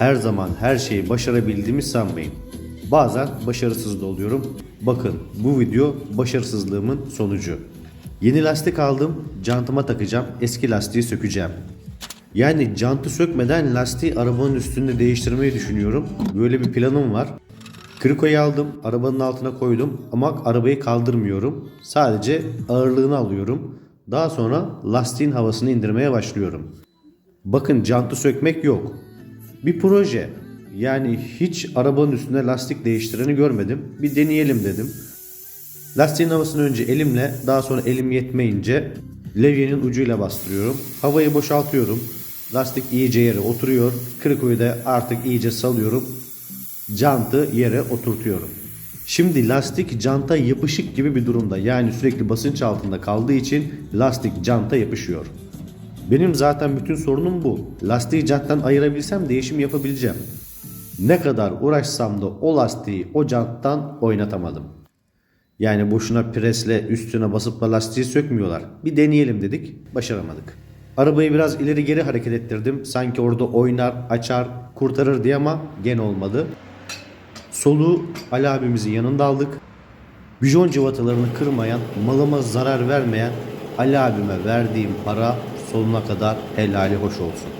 Her zaman her şeyi başarabildiğimi sanmayın. Bazen başarısız da oluyorum. Bakın bu video başarısızlığımın sonucu. Yeni lastik aldım, cantıma takacağım, eski lastiği sökeceğim. Yani jantı sökmeden lastiği arabanın üstünde değiştirmeyi düşünüyorum. Böyle bir planım var. Krikoyu aldım, arabanın altına koydum ama arabayı kaldırmıyorum. Sadece ağırlığını alıyorum. Daha sonra lastiğin havasını indirmeye başlıyorum. Bakın jantı sökmek yok. Bir proje. Yani hiç arabanın üstünde lastik değiştireni görmedim. Bir deneyelim dedim. Lastiğin havasını önce elimle daha sonra elim yetmeyince levyenin ucuyla bastırıyorum. Havayı boşaltıyorum. Lastik iyice yere oturuyor. Krikoyu da artık iyice salıyorum. Jantı yere oturtuyorum. Şimdi lastik janta yapışık gibi bir durumda. Yani sürekli basınç altında kaldığı için lastik janta yapışıyor. Benim zaten bütün sorunum bu. Lastiği janttan ayırabilsem değişim yapabileceğim. Ne kadar uğraşsam da o lastiği o janttan oynatamadım. Yani boşuna presle üstüne basıp da lastiği sökmüyorlar. Bir deneyelim dedik, başaramadık. Arabayı biraz ileri geri hareket ettirdim. Sanki orada oynar, açar, kurtarır diye ama gene olmadı. Soluğu Ali abimizin yanında aldık. Bijon cıvatalarını kırmayan, malıma zarar vermeyen Ali abime verdiğim para sonuna kadar helali hoş olsun.